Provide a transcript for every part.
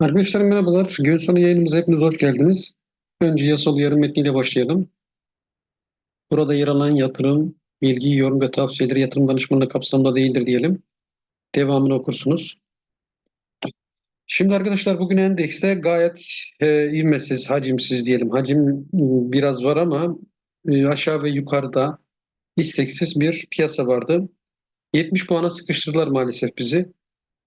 Arkadaşlar merhabalar. Gün sonu yayınımıza hepiniz hoş geldiniz. Önce yasal uyarı metniyle başlayalım. Burada yer alan yatırım, bilgi, yorum ve tavsiyeleri yatırım danışmanlığı kapsamında değildir diyelim. Devamını okursunuz. Şimdi arkadaşlar bugün endekste gayet e, ivmesiz, hacimsiz diyelim. Hacim e, biraz var ama e, aşağı ve yukarıda isteksiz bir piyasa vardı. 70 puana sıkıştırdılar maalesef bizi.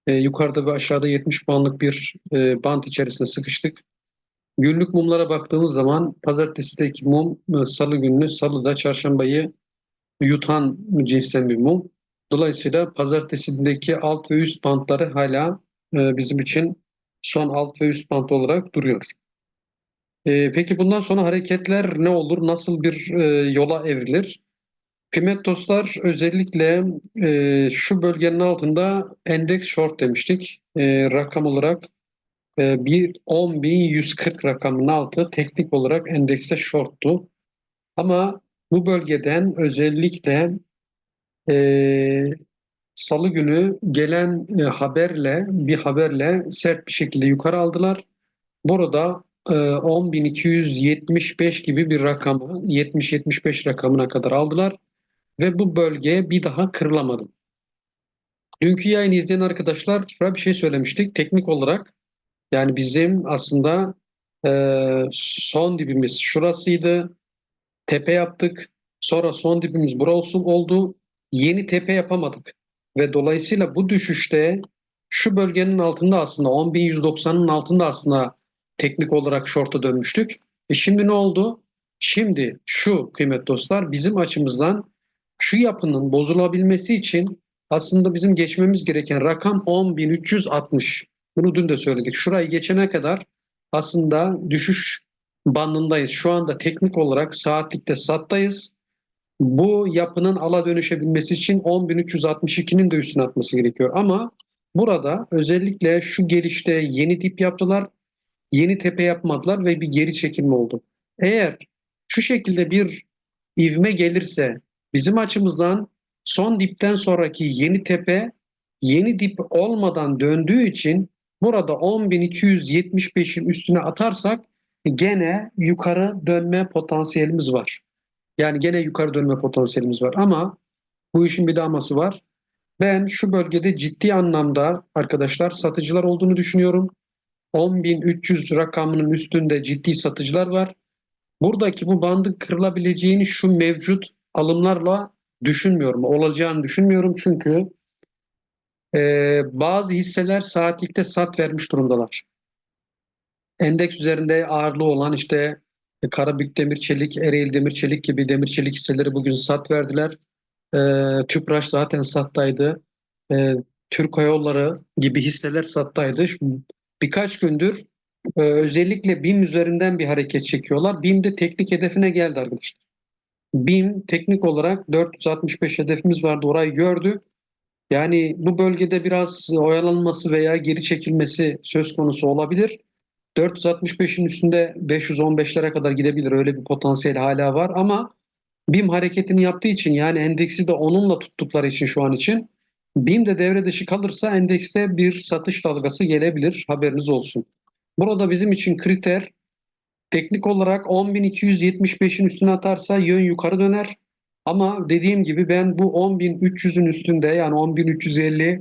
E, yukarıda ve aşağıda 70 puanlık bir e, bant içerisinde sıkıştık. Günlük mumlara baktığımız zaman pazartesideki mum e, salı gününü, salıda çarşambayı yutan cinsten bir mum. Dolayısıyla pazartesideki alt ve üst bantları hala e, bizim için son alt ve üst bant olarak duruyor. E, peki bundan sonra hareketler ne olur? Nasıl bir e, yola evrilir? Kıymet dostlar özellikle e, şu bölgenin altında endeks short demiştik. E, rakam olarak e, bir 10.140 rakamının altı teknik olarak endekste shorttu. Ama bu bölgeden özellikle e, salı günü gelen e, haberle bir haberle sert bir şekilde yukarı aldılar. Burada e, 10.275 gibi bir rakamı 70-75 rakamına kadar aldılar ve bu bölge bir daha kırılamadı. Dünkü yayını izleyen arkadaşlar bir şey söylemiştik. Teknik olarak yani bizim aslında e, son dibimiz şurasıydı. Tepe yaptık. Sonra son dibimiz burası oldu. Yeni tepe yapamadık. Ve dolayısıyla bu düşüşte şu bölgenin altında aslında 10.190'ın altında aslında teknik olarak short'a dönmüştük. E şimdi ne oldu? Şimdi şu kıymet dostlar bizim açımızdan şu yapının bozulabilmesi için aslında bizim geçmemiz gereken rakam 10.360. Bunu dün de söyledik. Şurayı geçene kadar aslında düşüş bandındayız. Şu anda teknik olarak saatlikte sattayız. Bu yapının ala dönüşebilmesi için 10.362'nin de üstüne atması gerekiyor. Ama burada özellikle şu gelişte yeni dip yaptılar. Yeni tepe yapmadılar ve bir geri çekilme oldu. Eğer şu şekilde bir ivme gelirse bizim açımızdan son dipten sonraki yeni tepe yeni dip olmadan döndüğü için burada 10.275'in üstüne atarsak gene yukarı dönme potansiyelimiz var. Yani gene yukarı dönme potansiyelimiz var ama bu işin bir daması var. Ben şu bölgede ciddi anlamda arkadaşlar satıcılar olduğunu düşünüyorum. 10.300 rakamının üstünde ciddi satıcılar var. Buradaki bu bandın kırılabileceğini şu mevcut alımlarla düşünmüyorum. Olacağını düşünmüyorum çünkü e, bazı hisseler saatlikte sat vermiş durumdalar. Endeks üzerinde ağırlığı olan işte Karabük Demir Çelik, Ereğli Demir Çelik gibi demir çelik hisseleri bugün sat verdiler. E, Tüpraş zaten sattaydı. E, Türk Yolları gibi hisseler sattaydı. Birkaç gündür e, özellikle BİM üzerinden bir hareket çekiyorlar. BİM de teknik hedefine geldi arkadaşlar. BİM teknik olarak 465 hedefimiz vardı. Orayı gördü. Yani bu bölgede biraz oyalanması veya geri çekilmesi söz konusu olabilir. 465'in üstünde 515'lere kadar gidebilir. Öyle bir potansiyel hala var ama BİM hareketini yaptığı için yani endeksi de onunla tuttukları için şu an için BİM de devre dışı kalırsa endekste bir satış dalgası gelebilir. Haberiniz olsun. Burada bizim için kriter teknik olarak 10.275'in üstüne atarsa yön yukarı döner. Ama dediğim gibi ben bu 10.300'ün üstünde yani 10.350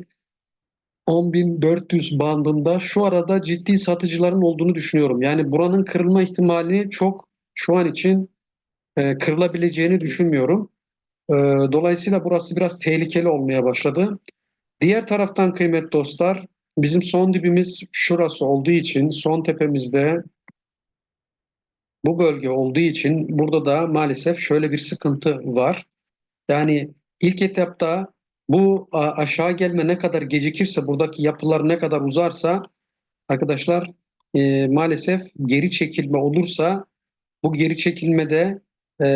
10.400 bandında şu arada ciddi satıcıların olduğunu düşünüyorum. Yani buranın kırılma ihtimali çok şu an için e, kırılabileceğini düşünmüyorum. E, dolayısıyla burası biraz tehlikeli olmaya başladı. Diğer taraftan kıymet dostlar bizim son dibimiz şurası olduğu için son tepemizde bu bölge olduğu için burada da maalesef şöyle bir sıkıntı var. Yani ilk etapta bu aşağı gelme ne kadar gecikirse, buradaki yapılar ne kadar uzarsa arkadaşlar e, maalesef geri çekilme olursa bu geri çekilmede e,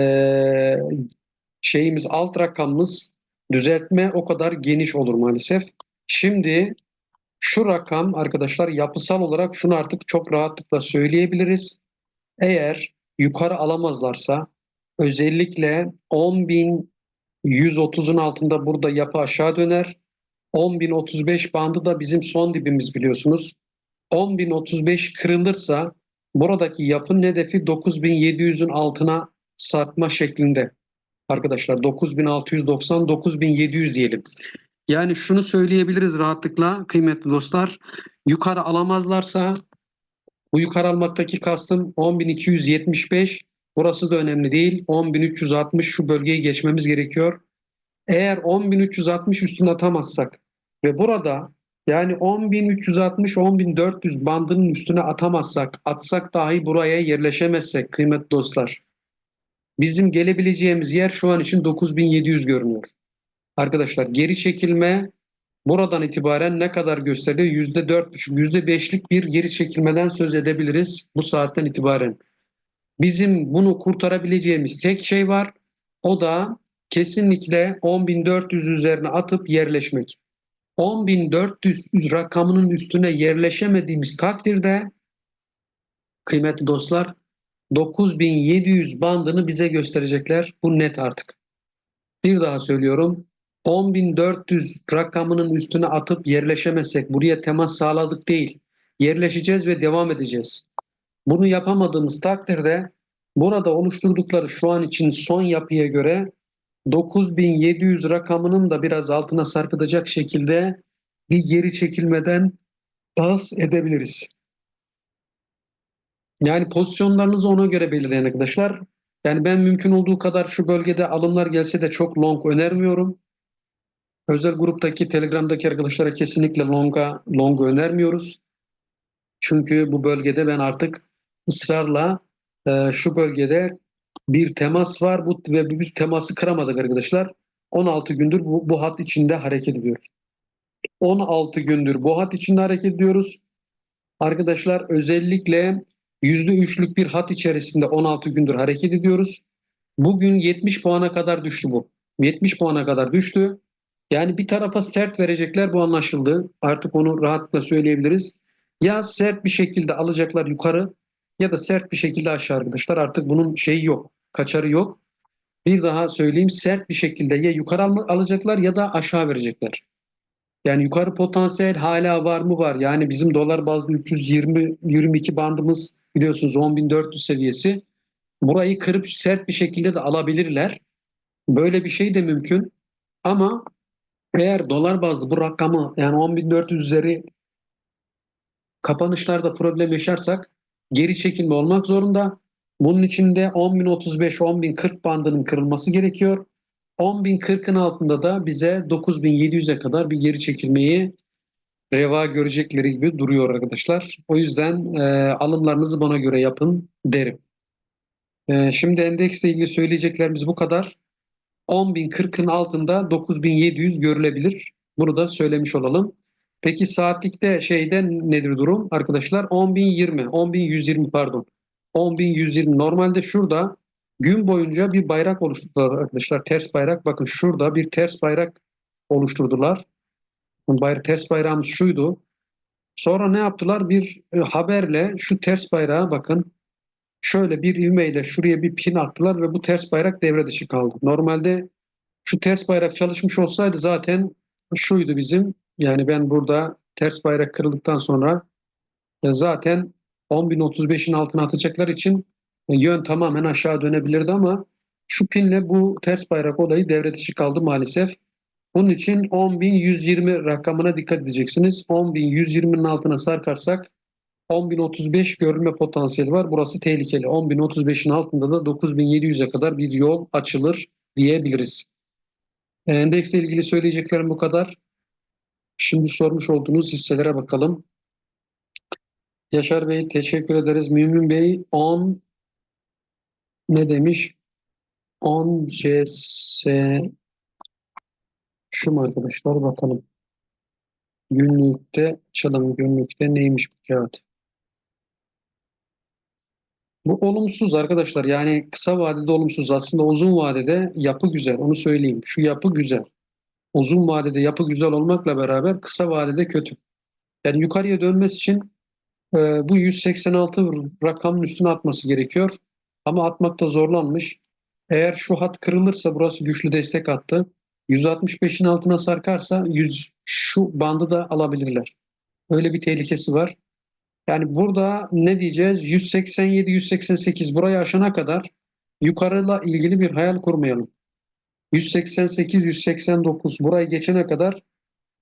şeyimiz alt rakamımız düzeltme o kadar geniş olur maalesef. Şimdi şu rakam arkadaşlar yapısal olarak şunu artık çok rahatlıkla söyleyebiliriz. Eğer yukarı alamazlarsa özellikle 10.130'un altında burada yapı aşağı döner. 10.035 bandı da bizim son dibimiz biliyorsunuz. 10.035 kırılırsa buradaki yapının hedefi 9.700'ün altına sarkma şeklinde. Arkadaşlar 9690 9700 diyelim. Yani şunu söyleyebiliriz rahatlıkla kıymetli dostlar. Yukarı alamazlarsa bu yukarı almaktaki kastım 10.275 burası da önemli değil. 10.360 şu bölgeyi geçmemiz gerekiyor. Eğer 10.360 üstüne atamazsak ve burada yani 10.360-10.400 bandının üstüne atamazsak, atsak dahi buraya yerleşemezsek kıymetli dostlar. Bizim gelebileceğimiz yer şu an için 9.700 görünüyor. Arkadaşlar geri çekilme buradan itibaren ne kadar gösteriyor? %4,5, %5'lik bir geri çekilmeden söz edebiliriz bu saatten itibaren. Bizim bunu kurtarabileceğimiz tek şey var. O da kesinlikle 10.400 üzerine atıp yerleşmek. 10.400 rakamının üstüne yerleşemediğimiz takdirde kıymetli dostlar 9700 bandını bize gösterecekler. Bu net artık. Bir daha söylüyorum. 10.400 rakamının üstüne atıp yerleşemezsek, buraya temas sağladık değil. Yerleşeceğiz ve devam edeceğiz. Bunu yapamadığımız takdirde burada oluşturdukları şu an için son yapıya göre 9700 rakamının da biraz altına sarkıtacak şekilde bir geri çekilmeden dans edebiliriz. Yani pozisyonlarınızı ona göre belirleyin arkadaşlar. Yani ben mümkün olduğu kadar şu bölgede alımlar gelse de çok long önermiyorum. Özel gruptaki Telegram'daki arkadaşlara kesinlikle longa long önermiyoruz. Çünkü bu bölgede ben artık ısrarla e, şu bölgede bir temas var bu ve bu teması kıramadık arkadaşlar. 16 gündür bu, bu hat içinde hareket ediyoruz. 16 gündür bu hat içinde hareket ediyoruz. Arkadaşlar özellikle %3'lük bir hat içerisinde 16 gündür hareket ediyoruz. Bugün 70 puana kadar düştü bu. 70 puana kadar düştü. Yani bir tarafa sert verecekler bu anlaşıldı. Artık onu rahatlıkla söyleyebiliriz. Ya sert bir şekilde alacaklar yukarı ya da sert bir şekilde aşağı arkadaşlar. Artık bunun şeyi yok. Kaçarı yok. Bir daha söyleyeyim sert bir şekilde ya yukarı al- alacaklar ya da aşağı verecekler. Yani yukarı potansiyel hala var mı var. Yani bizim dolar bazlı 320 22 bandımız biliyorsunuz 10.400 seviyesi. Burayı kırıp sert bir şekilde de alabilirler. Böyle bir şey de mümkün. Ama eğer dolar bazlı bu rakamı yani 10.400 üzeri kapanışlarda problem yaşarsak geri çekilme olmak zorunda. Bunun için de 10.035-10.040 bandının kırılması gerekiyor. 10.040'ın altında da bize 9.700'e kadar bir geri çekilmeyi reva görecekleri gibi duruyor arkadaşlar. O yüzden e, alımlarınızı bana göre yapın derim. E, şimdi endeksle ilgili söyleyeceklerimiz bu kadar. 10.040'ın altında 9.700 görülebilir. Bunu da söylemiş olalım. Peki saatlikte şeyde nedir durum arkadaşlar? 10.020, 10.120 pardon. 10.120 normalde şurada gün boyunca bir bayrak oluşturdular arkadaşlar. Ters bayrak. Bakın şurada bir ters bayrak oluşturdular. Bayrak, ters bayrağımız şuydu. Sonra ne yaptılar? Bir e, haberle şu ters bayrağı bakın şöyle bir ivmeyle şuraya bir pin attılar ve bu ters bayrak devre dışı kaldı. Normalde şu ters bayrak çalışmış olsaydı zaten şuydu bizim. Yani ben burada ters bayrak kırıldıktan sonra e, zaten 10.035'in altına atacaklar için e, yön tamamen aşağı dönebilirdi ama şu pinle bu ters bayrak olayı devre dışı kaldı maalesef. Bunun için 10.120 rakamına dikkat edeceksiniz. 10.120'nin altına sarkarsak 10.035 görülme potansiyeli var. Burası tehlikeli. 10.035'in altında da 9.700'e kadar bir yol açılır diyebiliriz. Endeksle ilgili söyleyeceklerim bu kadar. Şimdi sormuş olduğunuz hisselere bakalım. Yaşar Bey teşekkür ederiz. Mümin Bey 10 ne demiş? 10 CS şu mu arkadaşlar bakalım. Günlükte çalım günlükte neymiş bu kağıt? Bu olumsuz arkadaşlar. Yani kısa vadede olumsuz. Aslında uzun vadede yapı güzel. Onu söyleyeyim. Şu yapı güzel. Uzun vadede yapı güzel olmakla beraber kısa vadede kötü. Yani yukarıya dönmesi için e, bu 186 rakamın üstüne atması gerekiyor. Ama atmakta zorlanmış. Eğer şu hat kırılırsa burası güçlü destek attı. 165'in altına sarkarsa 100, şu bandı da alabilirler. Öyle bir tehlikesi var. Yani burada ne diyeceğiz? 187, 188 burayı aşana kadar yukarıyla ilgili bir hayal kurmayalım. 188, 189 burayı geçene kadar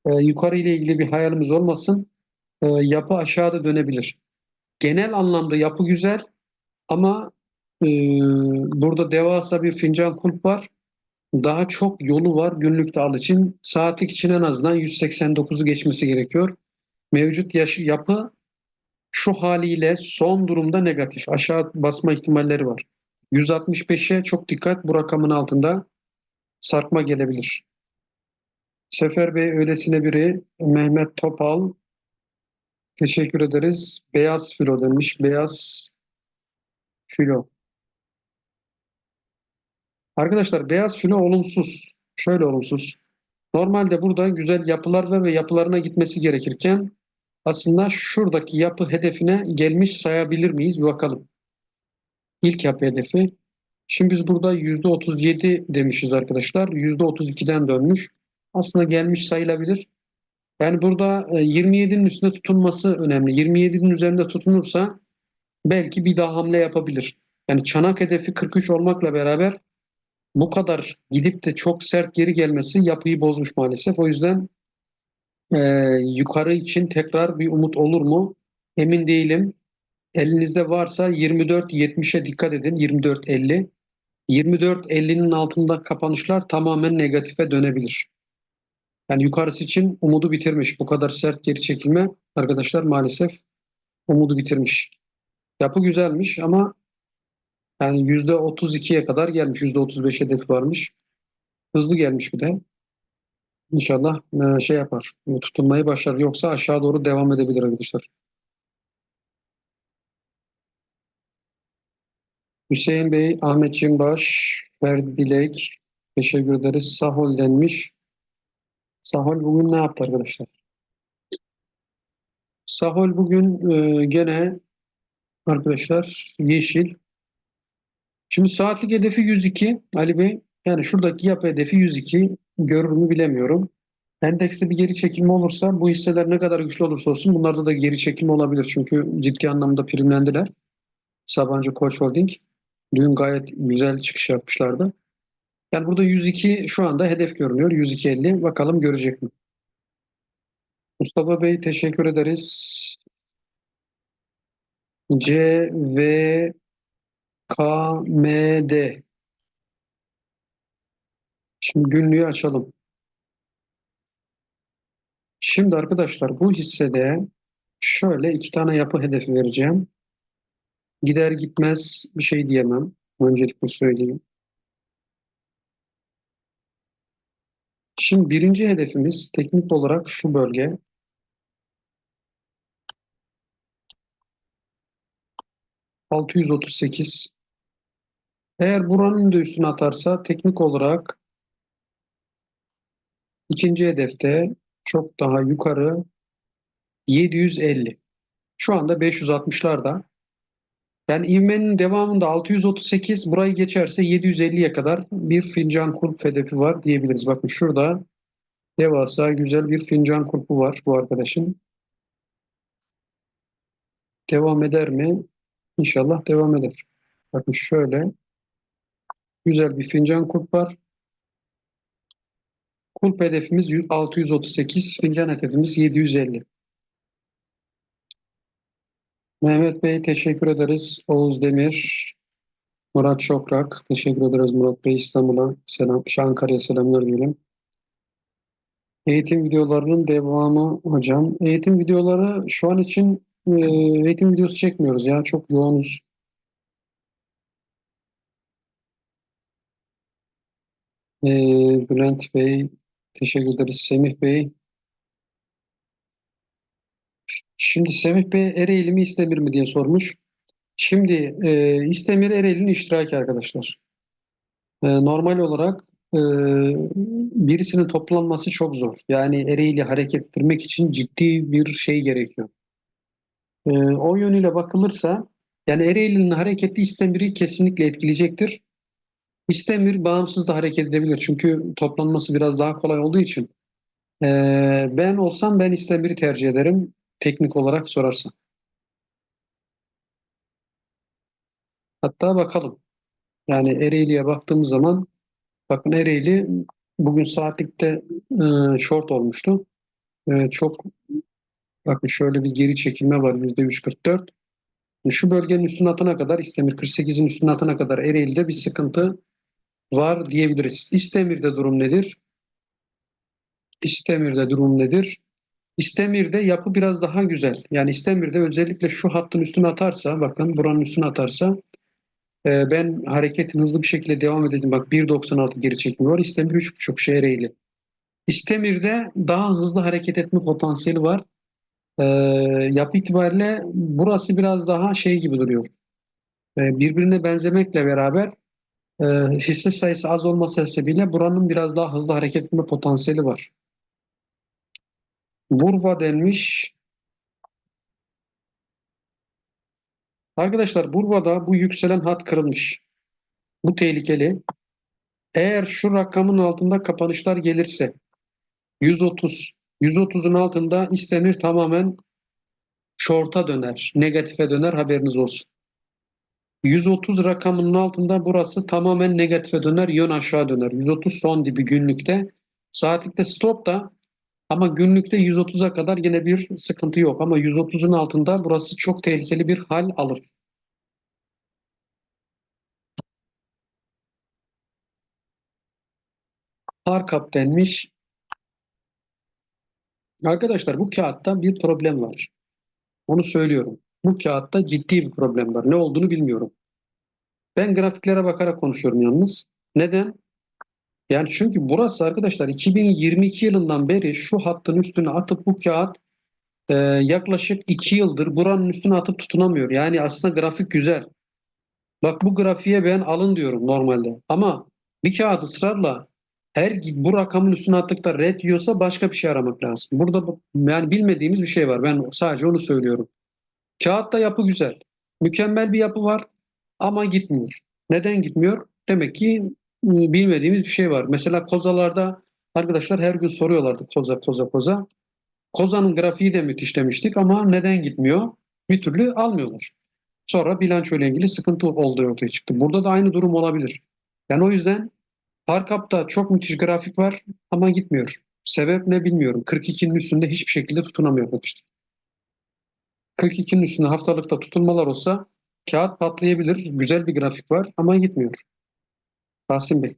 e, yukarı ilgili bir hayalimiz olmasın. E, yapı aşağıda dönebilir. Genel anlamda yapı güzel ama e, burada devasa bir fincan kulp var. Daha çok yolu var günlük dağıl için. Saatlik için en azından 189'u geçmesi gerekiyor. Mevcut yapı şu haliyle son durumda negatif. Aşağı basma ihtimalleri var. 165'e çok dikkat. Bu rakamın altında sarkma gelebilir. Sefer Bey öylesine biri. Mehmet Topal. Teşekkür ederiz. Beyaz filo demiş. Beyaz filo. Arkadaşlar beyaz filo olumsuz. Şöyle olumsuz. Normalde burada güzel yapılar ve yapılarına gitmesi gerekirken aslında şuradaki yapı hedefine gelmiş sayabilir miyiz? Bir bakalım. İlk yapı hedefi. Şimdi biz burada %37 demişiz arkadaşlar. %32'den dönmüş. Aslında gelmiş sayılabilir. Yani burada e, 27'nin üstünde tutunması önemli. 27'nin üzerinde tutunursa belki bir daha hamle yapabilir. Yani çanak hedefi 43 olmakla beraber bu kadar gidip de çok sert geri gelmesi yapıyı bozmuş maalesef. O yüzden e, yukarı için tekrar bir umut olur mu? Emin değilim. Elinizde varsa 24-70'e dikkat edin. 24-50. 24-50'nin altında kapanışlar tamamen negatife dönebilir. Yani yukarısı için umudu bitirmiş. Bu kadar sert geri çekilme arkadaşlar maalesef umudu bitirmiş. Yapı güzelmiş ama yani %32'ye kadar gelmiş. %35 hedef varmış. Hızlı gelmiş bir de. İnşallah e, şey yapar. e, Tutunmayı başarır. Yoksa aşağı doğru devam edebilir arkadaşlar. Hüseyin Bey, Ahmet Çimbaş, Ferdi Dilek. Teşekkür ederiz. Sahol denmiş. Sahol bugün ne yaptı arkadaşlar? Sahol bugün e, gene arkadaşlar yeşil. Şimdi saatlik hedefi 102 Ali Bey. Yani şuradaki yapı hedefi 102. Görür mü bilemiyorum. Endekste bir geri çekilme olursa bu hisseler ne kadar güçlü olursa olsun bunlarda da geri çekilme olabilir. Çünkü ciddi anlamda primlendiler. Sabancı Koç Holding. Dün gayet güzel çıkış yapmışlardı. Yani burada 102 şu anda hedef görünüyor. 102.50. Bakalım görecek mi? Mustafa Bey teşekkür ederiz. C V K M D. Şimdi günlüğü açalım. Şimdi arkadaşlar bu hissede şöyle iki tane yapı hedefi vereceğim. Gider gitmez bir şey diyemem. Öncelikle söyleyeyim. Şimdi birinci hedefimiz teknik olarak şu bölge. ...638. Eğer buranın da üstüne atarsa teknik olarak ikinci hedefte çok daha yukarı 750. Şu anda 560'larda. Yani ivmenin devamında 638 burayı geçerse 750'ye kadar bir fincan kulp hedefi var diyebiliriz. Bakın şurada devasa güzel bir fincan kulpu var bu arkadaşın. Devam eder mi? İnşallah devam eder. Bakın şöyle güzel bir fincan kulp var. Kulp hedefimiz 638, fincan hedefimiz 750. Mehmet Bey teşekkür ederiz. Oğuz Demir, Murat Şokrak. Teşekkür ederiz Murat Bey. İstanbul'a selam, Ankara'ya selamlar diyelim. Eğitim videolarının devamı hocam. Eğitim videoları şu an için e, eğitim videosu çekmiyoruz ya. Çok yoğunuz. E, Bülent Bey teşekkür ederiz. Semih Bey. Şimdi Semih Bey Ereğli mi İstemir mi diye sormuş. Şimdi e, İstemir Ereğli'nin iştiraki arkadaşlar. E, normal olarak e, birisinin toplanması çok zor. Yani Ereğli hareket ettirmek için ciddi bir şey gerekiyor. E, o yönüyle bakılırsa yani Ereğli'nin hareketi İstemir'i kesinlikle etkileyecektir. İstemir bağımsız da hareket edebilir. Çünkü toplanması biraz daha kolay olduğu için. Ee, ben olsam ben İstemir'i tercih ederim. Teknik olarak sorarsan. Hatta bakalım. Yani Ereğli'ye baktığımız zaman bakın Ereğli bugün saatlikte e, short olmuştu. E, çok bakın şöyle bir geri çekilme var %3.44. Şu bölgenin üstüne atana kadar İstemir 48'in üstüne atana kadar Ereğli'de bir sıkıntı var diyebiliriz. İstemir'de durum nedir? İstemir'de durum nedir? İstemir'de yapı biraz daha güzel. Yani İstemir'de özellikle şu hattın üstüne atarsa, bakın buranın üstüne atarsa e, ben hareketin hızlı bir şekilde devam edeceğim. Bak 1.96 geri çekimi var. İstemir 3.5 şehir eğili. İstemir'de daha hızlı hareket etme potansiyeli var. E, yapı itibariyle burası biraz daha şey gibi duruyor. E, birbirine benzemekle beraber e, hisse sayısı az olması sebebiyle buranın biraz daha hızlı hareket etme potansiyeli var. Burva denmiş. Arkadaşlar Burva'da bu yükselen hat kırılmış. Bu tehlikeli. Eğer şu rakamın altında kapanışlar gelirse 130 130'un altında istemir tamamen short'a döner. Negatife döner haberiniz olsun. 130 rakamının altında burası tamamen negatife döner. Yön aşağı döner. 130 son dibi günlükte. Saatlikte stop da ama günlükte 130'a kadar yine bir sıkıntı yok. Ama 130'un altında burası çok tehlikeli bir hal alır. Harkap denmiş. Arkadaşlar bu kağıtta bir problem var. Onu söylüyorum. Bu kağıtta ciddi bir problem var. Ne olduğunu bilmiyorum. Ben grafiklere bakarak konuşuyorum yalnız. Neden? Yani çünkü burası arkadaşlar 2022 yılından beri şu hattın üstüne atıp bu kağıt e, yaklaşık 2 yıldır buranın üstüne atıp tutunamıyor. Yani aslında grafik güzel. Bak bu grafiğe ben alın diyorum normalde. Ama bir kağıt ısrarla her bu rakamın üstüne attıkta red yiyorsa başka bir şey aramak lazım. Burada bu- yani bilmediğimiz bir şey var. Ben sadece onu söylüyorum. Kağıtta yapı güzel. Mükemmel bir yapı var ama gitmiyor. Neden gitmiyor? Demek ki ıı, bilmediğimiz bir şey var. Mesela kozalarda arkadaşlar her gün soruyorlardı koza koza koza. Kozanın grafiği de müthiş demiştik ama neden gitmiyor? Bir türlü almıyorlar. Sonra bilanço ile ilgili sıkıntı olduğu ortaya çıktı. Burada da aynı durum olabilir. Yani o yüzden Parkap'ta çok müthiş grafik var ama gitmiyor. Sebep ne bilmiyorum. 42'nin üstünde hiçbir şekilde tutunamıyor arkadaşlar. 42'nin üstünde haftalıkta tutunmalar olsa kağıt patlayabilir. Güzel bir grafik var ama gitmiyor. Tahsin Bey.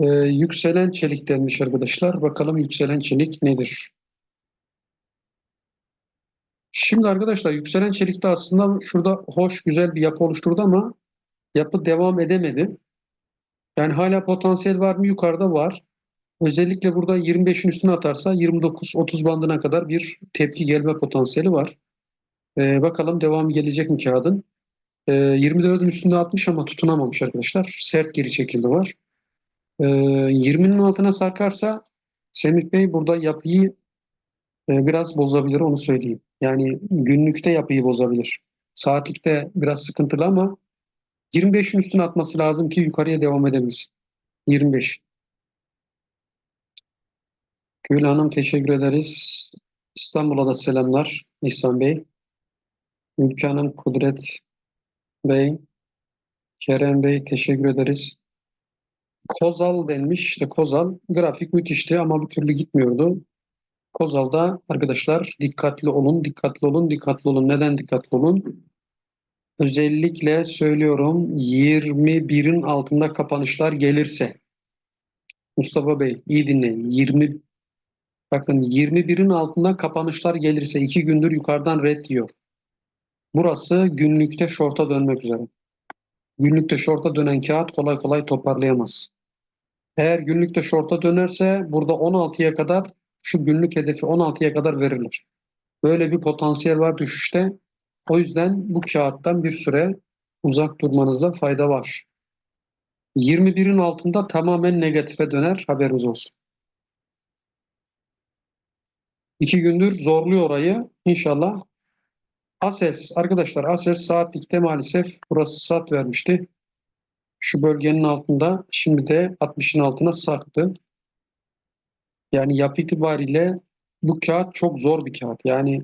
Ee, yükselen çelik denmiş arkadaşlar. Bakalım yükselen çelik nedir? Şimdi arkadaşlar yükselen çelikte aslında şurada hoş güzel bir yapı oluşturdu ama yapı devam edemedi. Yani hala potansiyel var mı? Yukarıda var. Özellikle burada 25'in üstüne atarsa 29-30 bandına kadar bir tepki gelme potansiyeli var. Ee, bakalım devamı gelecek mi kağıdın? Ee, 24'ün üstünde atmış ama tutunamamış arkadaşlar. Sert geri çekildi var. Ee, 20'nin altına sarkarsa Semih Bey burada yapıyı e, biraz bozabilir onu söyleyeyim. Yani günlükte yapıyı bozabilir. Saatlikte biraz sıkıntılı ama 25'in üstüne atması lazım ki yukarıya devam edebilsin. 25. Gül Hanım teşekkür ederiz. İstanbul'a da selamlar İhsan Bey. Ülke Hanım, Kudret Bey, Kerem Bey teşekkür ederiz. Kozal denmiş. İşte Kozal grafik müthişti ama bir türlü gitmiyordu. Kozal'da arkadaşlar dikkatli olun, dikkatli olun, dikkatli olun. Neden dikkatli olun? Özellikle söylüyorum 21'in altında kapanışlar gelirse Mustafa Bey iyi dinleyin. 20 bakın 21'in altında kapanışlar gelirse 2 gündür yukarıdan red diyor. Burası günlükte short'a dönmek üzere. Günlükte short'a dönen kağıt kolay kolay toparlayamaz. Eğer günlükte short'a dönerse burada 16'ya kadar şu günlük hedefi 16'ya kadar verilir. Böyle bir potansiyel var düşüşte. O yüzden bu kağıttan bir süre uzak durmanızda fayda var. 21'in altında tamamen negatife döner haberiniz olsun. İki gündür zorluyor orayı. İnşallah Ases arkadaşlar Ases saatlikte maalesef burası sat vermişti. Şu bölgenin altında şimdi de 60'ın altına sarktı. Yani yapı itibariyle bu kağıt çok zor bir kağıt. Yani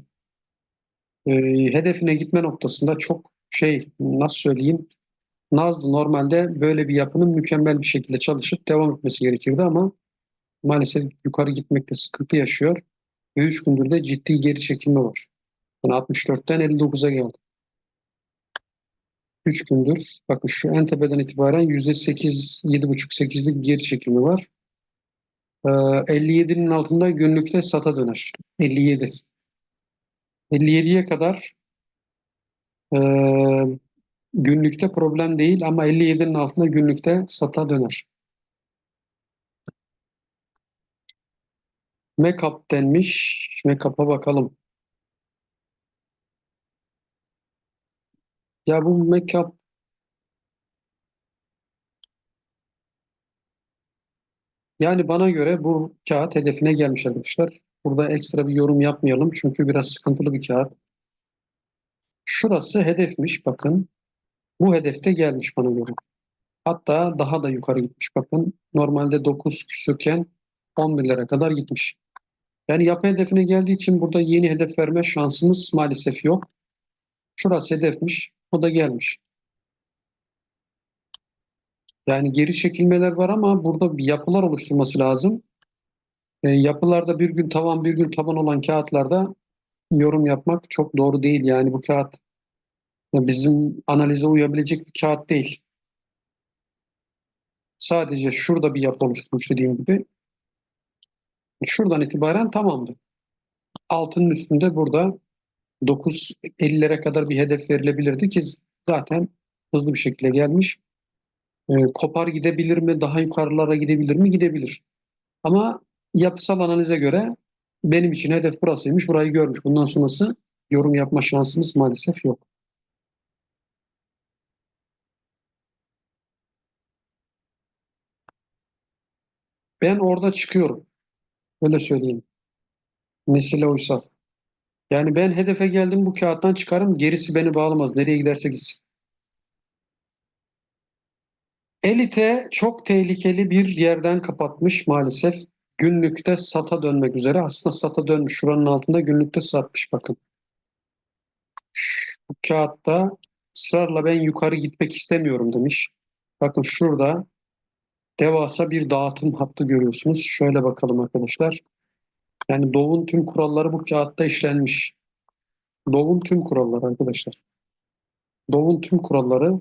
e, hedefine gitme noktasında çok şey nasıl söyleyeyim Nazlı normalde böyle bir yapının mükemmel bir şekilde çalışıp devam etmesi gerekirdi ama maalesef yukarı gitmekte sıkıntı yaşıyor ve 3 gündür de ciddi geri çekilme var. Yani 64'ten 59'a geldi. 3 gündür bakın şu en tepeden itibaren %8, 7,5-8'lik bir geri çekilme var. Ee, 57'nin altında günlükte sata döner. 57. 57'ye kadar e, günlükte problem değil ama 57'nin altında günlükte sata döner. Make-up denmiş. Make-up'a bakalım. Ya bu make-up yani bana göre bu kağıt hedefine gelmiş arkadaşlar. Burada ekstra bir yorum yapmayalım çünkü biraz sıkıntılı bir kağıt. Şurası hedefmiş bakın. Bu hedefte gelmiş bana göre. Hatta daha da yukarı gitmiş bakın. Normalde 9 küsürken 11'lere kadar gitmiş. Yani yapı hedefine geldiği için burada yeni hedef verme şansımız maalesef yok. Şurası hedefmiş. O da gelmiş. Yani geri çekilmeler var ama burada bir yapılar oluşturması lazım. E, yapılarda bir gün tavan bir gün taban olan kağıtlarda yorum yapmak çok doğru değil. Yani bu kağıt bizim analize uyabilecek bir kağıt değil. Sadece şurada bir yapı oluşturmuş dediğim gibi. Şuradan itibaren tamamdı. Altının üstünde burada 9.50'lere kadar bir hedef verilebilirdi ki zaten hızlı bir şekilde gelmiş. E, kopar gidebilir mi? Daha yukarılara gidebilir mi? Gidebilir. Ama yapısal analize göre benim için hedef burasıymış. Burayı görmüş. Bundan sonrası yorum yapma şansımız maalesef yok. Ben orada çıkıyorum. Öyle söyleyeyim. Mesele oysa. Yani ben hedefe geldim bu kağıttan çıkarım. Gerisi beni bağlamaz. Nereye giderse gitsin. Elite çok tehlikeli bir yerden kapatmış maalesef. Günlükte sata dönmek üzere. Aslında sata dönmüş. Şuranın altında günlükte satmış bakın. Bu kağıtta ısrarla ben yukarı gitmek istemiyorum demiş. Bakın şurada devasa bir dağıtım hattı görüyorsunuz. Şöyle bakalım arkadaşlar. Yani Dov'un tüm kuralları bu kağıtta işlenmiş. Dov'un tüm kuralları arkadaşlar. Dov'un tüm kuralları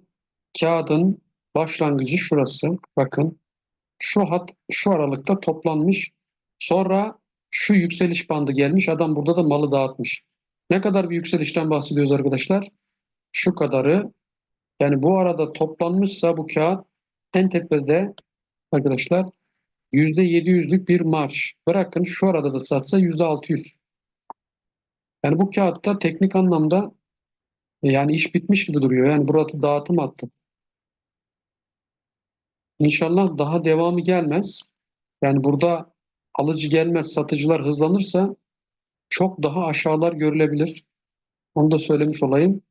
kağıdın başlangıcı şurası. Bakın şu hat şu aralıkta toplanmış. Sonra şu yükseliş bandı gelmiş. Adam burada da malı dağıtmış. Ne kadar bir yükselişten bahsediyoruz arkadaşlar? Şu kadarı. Yani bu arada toplanmışsa bu kağıt en tepede arkadaşlar %700'lük bir marş. Bırakın şu arada da satsa %600. Yani bu kağıtta teknik anlamda yani iş bitmiş gibi duruyor. Yani burada dağıtım attı. İnşallah daha devamı gelmez. Yani burada alıcı gelmez, satıcılar hızlanırsa çok daha aşağılar görülebilir. Onu da söylemiş olayım.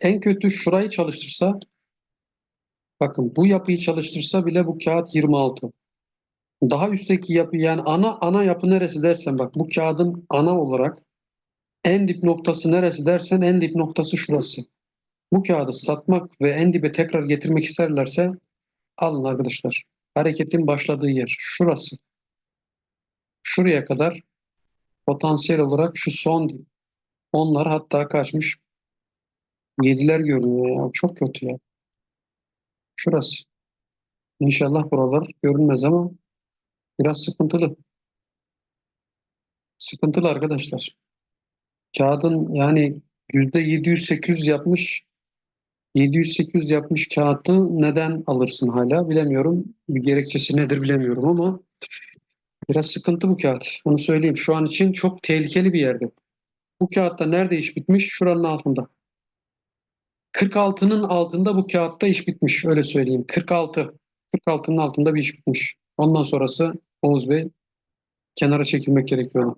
En kötü şurayı çalıştırsa bakın bu yapıyı çalıştırsa bile bu kağıt 26. Daha üstteki yapı yani ana ana yapı neresi dersen bak bu kağıdın ana olarak en dip noktası neresi dersen en dip noktası şurası. Bu kağıdı satmak ve en dibe tekrar getirmek isterlerse alın arkadaşlar. Hareketin başladığı yer şurası. Şuraya kadar potansiyel olarak şu son. Onlar hatta kaçmış. Yediler görünüyor ya. Çok kötü ya. Şurası. İnşallah buralar görünmez ama biraz sıkıntılı. Sıkıntılı arkadaşlar. Kağıdın yani %700-800 yapmış 700-800 yapmış kağıtı neden alırsın hala bilemiyorum. Bir gerekçesi nedir bilemiyorum ama biraz sıkıntı bu kağıt. Onu söyleyeyim. Şu an için çok tehlikeli bir yerde. Bu kağıtta nerede iş bitmiş? Şuranın altında. 46'nın altında bu kağıtta iş bitmiş. Öyle söyleyeyim. 46. 46'nın altında bir iş bitmiş. Ondan sonrası Oğuz Bey kenara çekilmek gerekiyor.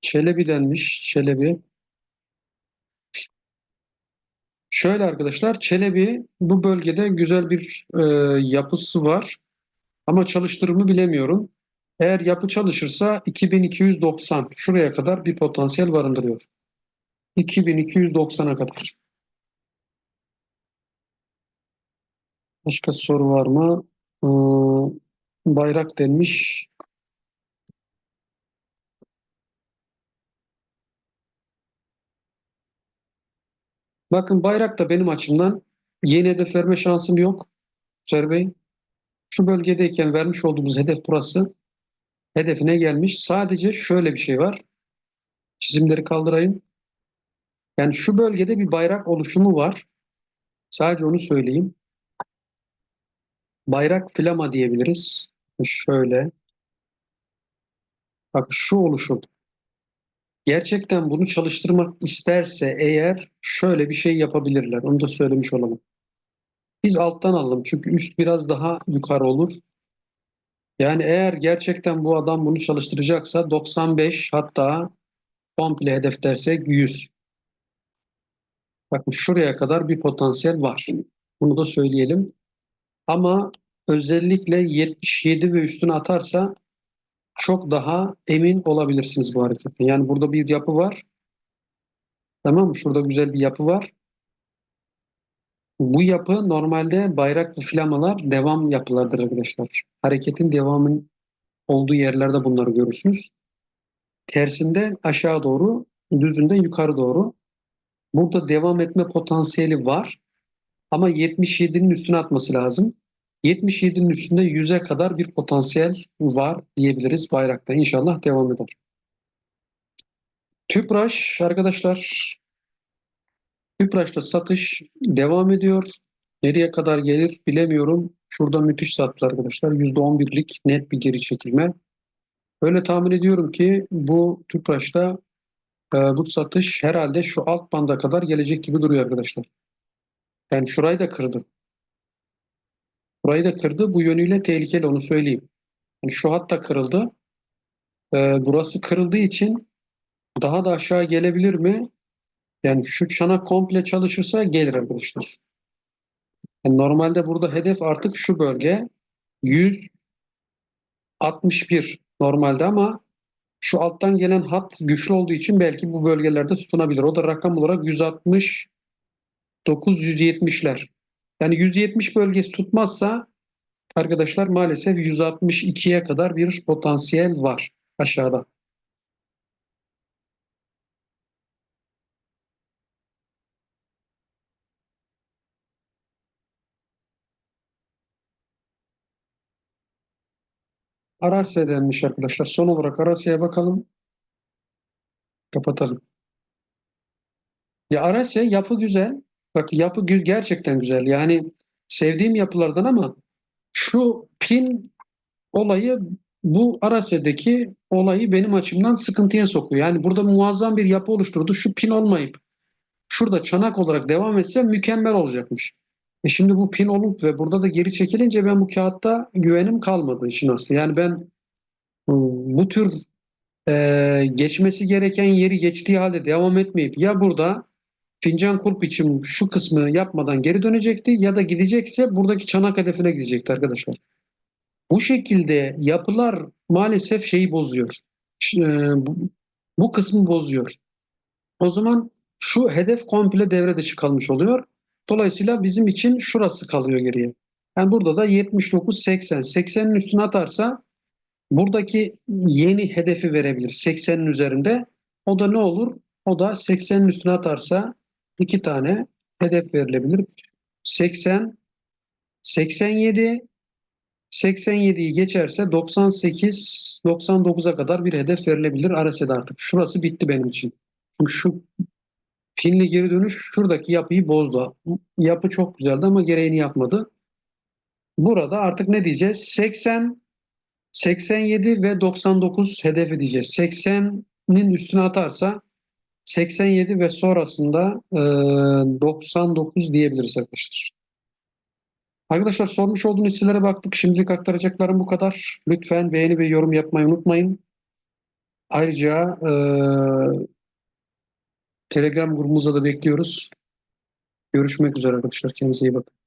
Çelebi denmiş. Çelebi. Şöyle arkadaşlar Çelebi bu bölgede güzel bir e, yapısı var. Ama çalıştırımı bilemiyorum. Eğer yapı çalışırsa 2290 şuraya kadar bir potansiyel barındırıyor. 2290'a kadar. Başka soru var mı? Ee, bayrak denmiş. Bakın bayrakta benim açımdan yeni hedef verme şansım yok. Ser Bey. Şu bölgedeyken vermiş olduğumuz hedef burası. Hedefine gelmiş. Sadece şöyle bir şey var. Çizimleri kaldırayım. Yani şu bölgede bir bayrak oluşumu var. Sadece onu söyleyeyim. Bayrak flama diyebiliriz. Şöyle. Bak şu oluşum. Gerçekten bunu çalıştırmak isterse eğer şöyle bir şey yapabilirler. Onu da söylemiş olalım. Biz alttan alalım çünkü üst biraz daha yukarı olur. Yani eğer gerçekten bu adam bunu çalıştıracaksa 95 hatta komple hedef dersek 100. Bakın şuraya kadar bir potansiyel var. Bunu da söyleyelim. Ama özellikle 77 ve üstüne atarsa çok daha emin olabilirsiniz bu hareketten. Yani burada bir yapı var. Tamam mı? Şurada güzel bir yapı var. Bu yapı normalde bayrak ve flamalar devam yapılardır arkadaşlar. Hareketin devamın olduğu yerlerde bunları görürsünüz. Tersinde aşağı doğru, düzünde yukarı doğru. Burada devam etme potansiyeli var. Ama 77'nin üstüne atması lazım. 77'nin üstünde 100'e kadar bir potansiyel var diyebiliriz bayrakta. İnşallah devam eder. Tüpraş arkadaşlar Tüpraş'ta satış devam ediyor. Nereye kadar gelir bilemiyorum. Şurada müthiş sattı arkadaşlar. %11'lik net bir geri çekilme. Öyle tahmin ediyorum ki bu Tüpraş'ta e, bu satış herhalde şu alt banda kadar gelecek gibi duruyor arkadaşlar. Yani şurayı da kırdı. Burayı da kırdı. Bu yönüyle tehlikeli onu söyleyeyim. Yani şu hatta kırıldı. Ee, burası kırıldığı için daha da aşağı gelebilir mi? Yani şu çanak komple çalışırsa gelir arkadaşlar. Yani normalde burada hedef artık şu bölge 161 normalde ama şu alttan gelen hat güçlü olduğu için belki bu bölgelerde tutunabilir. O da rakam olarak 160 970'ler. Yani 170 bölgesi tutmazsa arkadaşlar maalesef 162'ye kadar bir potansiyel var aşağıda. Arasya denmiş arkadaşlar. Son olarak Arasya'ya bakalım. Kapatalım. Ya Arasya yapı güzel. Bak yapı gerçekten güzel. Yani sevdiğim yapılardan ama şu pin olayı bu Arasya'daki olayı benim açımdan sıkıntıya sokuyor. Yani burada muazzam bir yapı oluşturdu. Şu pin olmayıp şurada çanak olarak devam etse mükemmel olacakmış. E şimdi bu pin olup ve burada da geri çekilince ben bu kağıtta güvenim kalmadı işin aslı. Yani ben ıı, bu tür e, geçmesi gereken yeri geçtiği halde devam etmeyip ya burada fincan kulp için şu kısmı yapmadan geri dönecekti ya da gidecekse buradaki çanak hedefine gidecekti arkadaşlar. Bu şekilde yapılar maalesef şeyi bozuyor. E, bu kısmı bozuyor. O zaman şu hedef komple devre dışı kalmış oluyor. Dolayısıyla bizim için şurası kalıyor geriye. Yani burada da 79 80. 80'in üstüne atarsa buradaki yeni hedefi verebilir 80'in üzerinde. O da ne olur? O da 80'in üstüne atarsa iki tane hedef verilebilir. 80 87 87'yi geçerse 98 99'a kadar bir hedef verilebilir Arasya'da artık. Şurası bitti benim için. Çünkü şu pinli geri dönüş şuradaki yapıyı bozdu. Yapı çok güzeldi ama gereğini yapmadı. Burada artık ne diyeceğiz? 80 87 ve 99 hedef edeceğiz. 80'nin üstüne atarsa 87 ve sonrasında e, 99 diyebiliriz arkadaşlar. Arkadaşlar sormuş olduğunuz hisselere baktık. Şimdilik aktaracaklarım bu kadar. Lütfen beğeni ve yorum yapmayı unutmayın. Ayrıca e, Telegram grubumuza da bekliyoruz. Görüşmek üzere arkadaşlar. Kendinize iyi bakın.